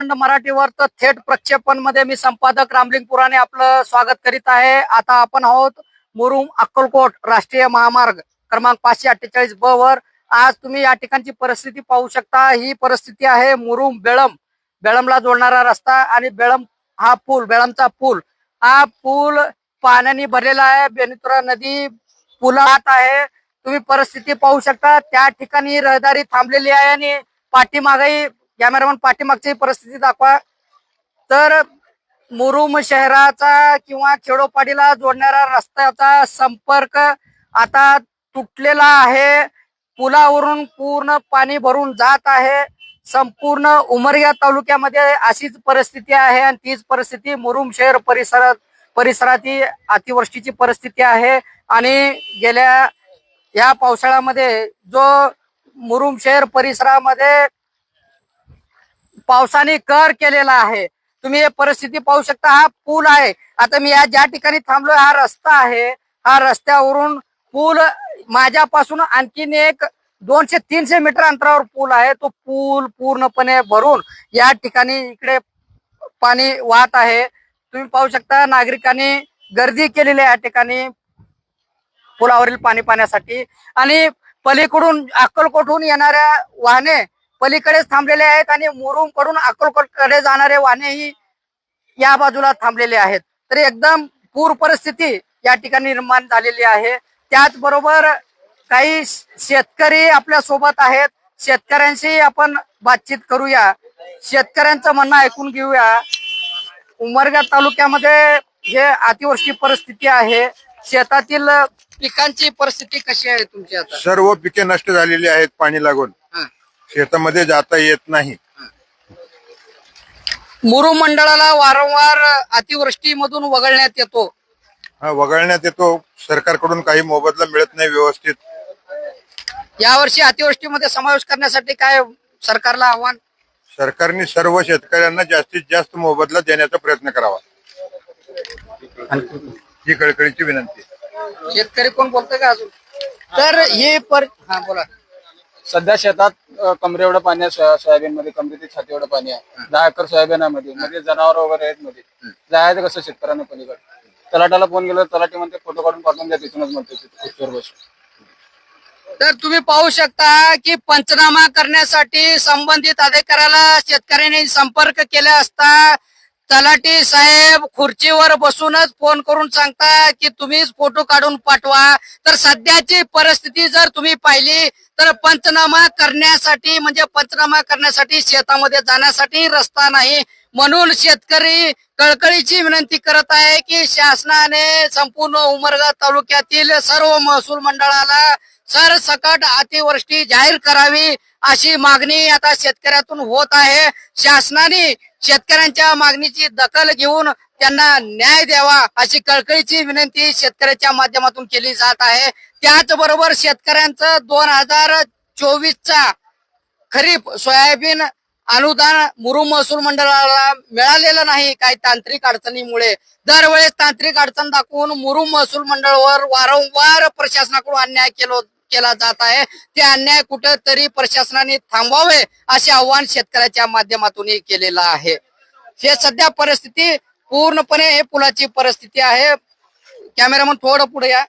खंड मराठीवर तर थेट प्रक्षेपणमध्ये मी संपादक रामलिंग पुराणे आपलं स्वागत करीत आहे. आता आपण आहोत मुरुम अक्कलकोट राष्ट्रीय महामार्ग क्रमांक पाचशे अठ्ठेचाळीस ब वर. आज तुम्ही या ठिकाणची परिस्थिती पाहू शकता. ही परिस्थिती आहे मुरुम बेळम बेळमला जोडणारा रस्ता आणि बेळम हा पूल बेळमचा पूल. हा पूल पाण्याने भरलेला आहे. बेनितुरा नदी पुलात आहे. तुम्ही परिस्थिती पाहू शकता. त्या ठिकाणी रहदारी थांबलेली आहे आणि पाठीमागही कॅमेरामन पाठीमागची परिस्थिती दाखवा. तर मुरुम शहराचा किंवा खेडोपाडीला जोडणारा रस्त्याचा संपर्क आता तुटलेला आहे. पुलावरून पूर्ण पाणी भरून जात आहे. संपूर्ण उमरगा तालुक्यामध्ये अशीच परिस्थिती आहे आणि तीच परिस्थिती मुरुम शहर परिसरात परिसराची अतिवृष्टीची परिस्थिती आहे. आणि गेल्या या पावसाळ्यामध्ये जो मुरुम शहर परिसरामध्ये पावसाने कर केलेला आहे. तुम्ही हे परिस्थिती पाहू शकता हा पूल आहे. आता मी या ज्या ठिकाणी थांबलोय हा रस्ता आहे. हा रस्त्यावरून पूल माझ्यापासून आणखीन एक दोनशे तीनशे मीटर अंतरावर पूल आहे. तो पूल पूर्णपणे भरून या ठिकाणी इकडे पाणी वाहत आहे. तुम्ही पाहू शकता नागरिकांनी गर्दी केलेली आहे या ठिकाणी पुलावरील पाणी पाण्यासाठी. आणि पलीकडून अक्कलकोटहून येणाऱ्या वाहने पलीकडेच थांबलेले आहेत आणि मुरुमकडून अक्कलकोटकडे जाणारे वाहनेही या बाजूला थांबलेले आहेत. तर एकदम पूर परिस्थिती या ठिकाणी निर्माण झालेली आहे. त्याचबरोबर काही शेतकरी आपल्यासोबत आहेत. शेतकऱ्यांशी आपण बातचीत करूया. शेतकऱ्यांचं म्हणणं ऐकून घेऊया. उमरगा तालुक्यामध्ये जे अतिवृष्टी परिस्थिती आहे. शेतातील पिकांची परिस्थिती कशी आहे तुमची आता? सर्व पिके नष्ट झालेली आहेत पाणी लागून. शेतामध्ये जाता येत नाही. मुरुम मंडळाला वारंवार अतिवृष्टीमधून वगळण्यात येतो. हा, वगळण्यात येतो. सरकारकडून काही मोबदला मिळत नाही व्यवस्थित. यावर्षी अतिवृष्टीमध्ये समावेश करण्यासाठी काय सरकारला आव्हान? सरकारने सर्व शेतकऱ्यांना जास्तीत जास्त मोबदला देण्याचा प्रयत्न करावा. ही कळकळीची विनंती. शेतकरी कोण बोलतोय का अजून? तर हे पर हा बोला. सध्या शेतात कमरे एवढं पाणी आहे सोया- सोयाबीन मध्ये कमरे ते छाती एवढं पाणी आहे. दहा एकर सोयाबीन आहे मध्ये मध्ये जनावर वगैरे आहेत मध्ये. जायचं कसं शेतकऱ्यांना पलीकडे? तलाट्याला फोन केला तर तलाठी म्हणते फोटो काढून पाठवून द्या तिथूनच म्हणते खुर्चीवर बसून तर तुम्ही पाहू शकता की पंचनामा करण्यासाठी संबंधित अधिकाऱ्याला शेतकऱ्यांनी संपर्क केला असता तलाटी साहेब खुर्चीवर बसूनच फोन करून सांगता की तुम्हीच फोटो काढून पाठवा. तर सध्याची परिस्थिती जर तुम्ही पाहिली तर पंचनामा करण्यासाठी म्हणजे पंचनामा करण्यासाठी शेतामध्ये जाण्यासाठी रस्ता नाही. म्हणून शेतकरी कळकळीची विनंती करत आहे की शासनाने संपूर्ण उमरगा तालुक्यातील सर्व महसूल मंडळाला सरसकट अतिवृष्टी जाहीर करावी अशी मागणी आता शेतकऱ्यातून होत आहे. शासनाने शेतकऱ्यांच्या मागणीची दखल घेऊन त्यांना न्याय द्यावा अशी कळकळीची विनंती शेतकऱ्याच्या माध्यमातून केली जात आहे. त्याचबरोबर शेतकऱ्यांचं दोन हजार चोवीसचा खरीप सोयाबीन अनुदान मुरुम महसूल मंडळाला मिळालेलं नाही. काही तांत्रिक अडचणीमुळे दरवेळेस तांत्रिक अडचण दाखवून मुरुम महसूल मंडळावर वारंवार प्रशासनाकडून अन्याय केला केला जात आहे. ते अन्याय कुठंतरी प्रशासनाने थांबवावे असे आव्हान शेतकऱ्याच्या माध्यमातूनही केलेलं आहे. हे सध्या परिस्थिती पूर्णपणे हे पुलाची परिस्थिती आहे. कॅमेरामन थोडं पुढे या.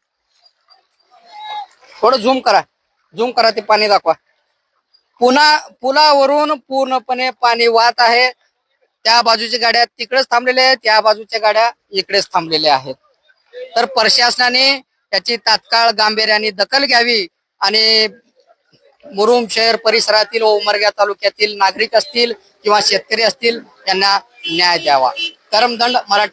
थोडं झूम करा. झूम करा ते पाणी दाखवा. पुन्हा पुलावरून पूर्णपणे पाणी वाहत आहे. त्या बाजूच्या गाड्या तिकडेच थांबलेल्या आहेत त्या बाजूच्या गाड्या इकडेच थांबलेल्या आहेत. तर प्रशासनाने त्याची तात्काळ गांभीर्याने दखल घ्यावी आणि मुरुम शहर परिसरातील व उमरग्या तालुक्यातील नागरिक असतील किंवा शेतकरी असतील यांना न्याय द्यावा. करमदंड मराठी